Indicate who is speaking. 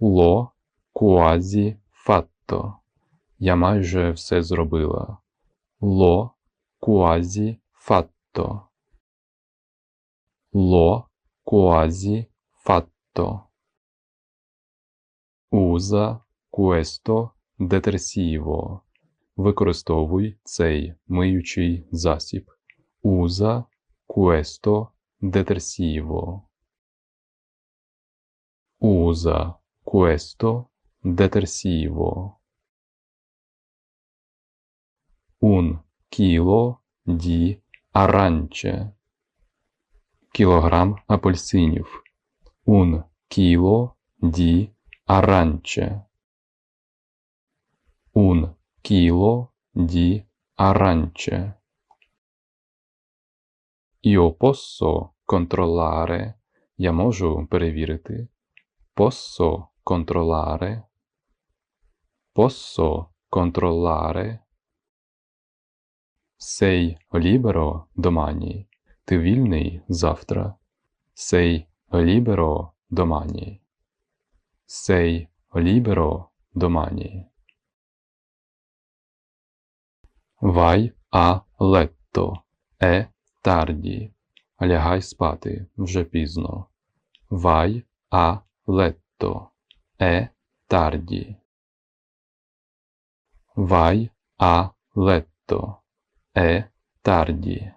Speaker 1: Ло quasi fatto. Я майже все зробила. Ло quasi fatto. L'ho quasi fatto. Usa questo detersivo. Використовуй цей миючий засіб. Usa questo detersivo. Usa questo detersivo. Un chilo di arance. Кілограм апельсинів. Un chilo di arance. Un chilo di arance. Io posso controllare. Я можу перевірити. Posso controllare. Posso controllare. Sei libero domani. Ти вільний завтра. Sei libero domani. Sei libero domani. Vai a letto. È tardi. Лягай спати вже пізно. Vai a letto. È tardi. Vai a letto. È tardi.